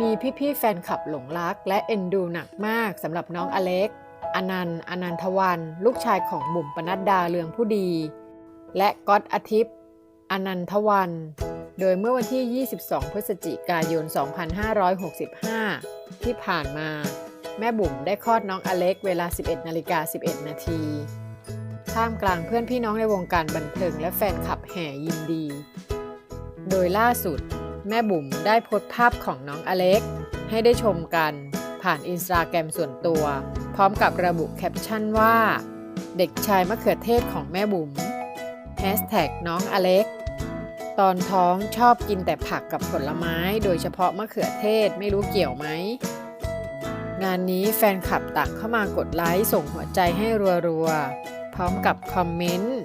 มีพี่ๆแฟนคลับหลงรัก และเอ็นดูหนักมากสำหรับน้องอเล็ก อนันต์ อนันทวัน ลูกชายของบุ๋มปนัดดาเลืองผู้ดี และก๊อตอาทิตย์ อนันทวัน โดยเมื่อวันที่ 22 พฤศจิกายน 2565 ที่ผ่านมา แม่บุ๋มได้คลอดน้องอเล็กเวลา 11นาฬิกา11 นาทีท่ามกลางเพื่อนพี่น้องในวงการบันเทิงและแฟนคลับแห่ยินดี โดยล่าสุด แม่บุ๋มได้โพสต์ภาพของน้องอเล็ก ให้ได้ชมกัน ผ่านอินสตาแกรมส่วนตัว พร้อมกับระบุแคปชั่นว่า เด็กชายมะเขือเทศของแม่บุ๋มแฮชแท็กน้องอเล็กตอนท้องชอบกินแต่ผักกับผลไม้โดยเฉพาะมะเขือเทศไม่รู้เกี่ยวไหม งานนี้แฟนคลับต่างเข้ามากดไลค์ส่งหัวใจให้รัวๆ พร้อมกับคอมเมนต์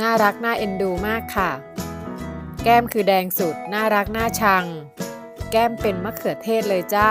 น่ารักน่าเอ็นดูมากค่ะ แก้มคือแดงสุด น่ารักน่าชัง แก้มเป็นมะเขือเทศเลยจ้า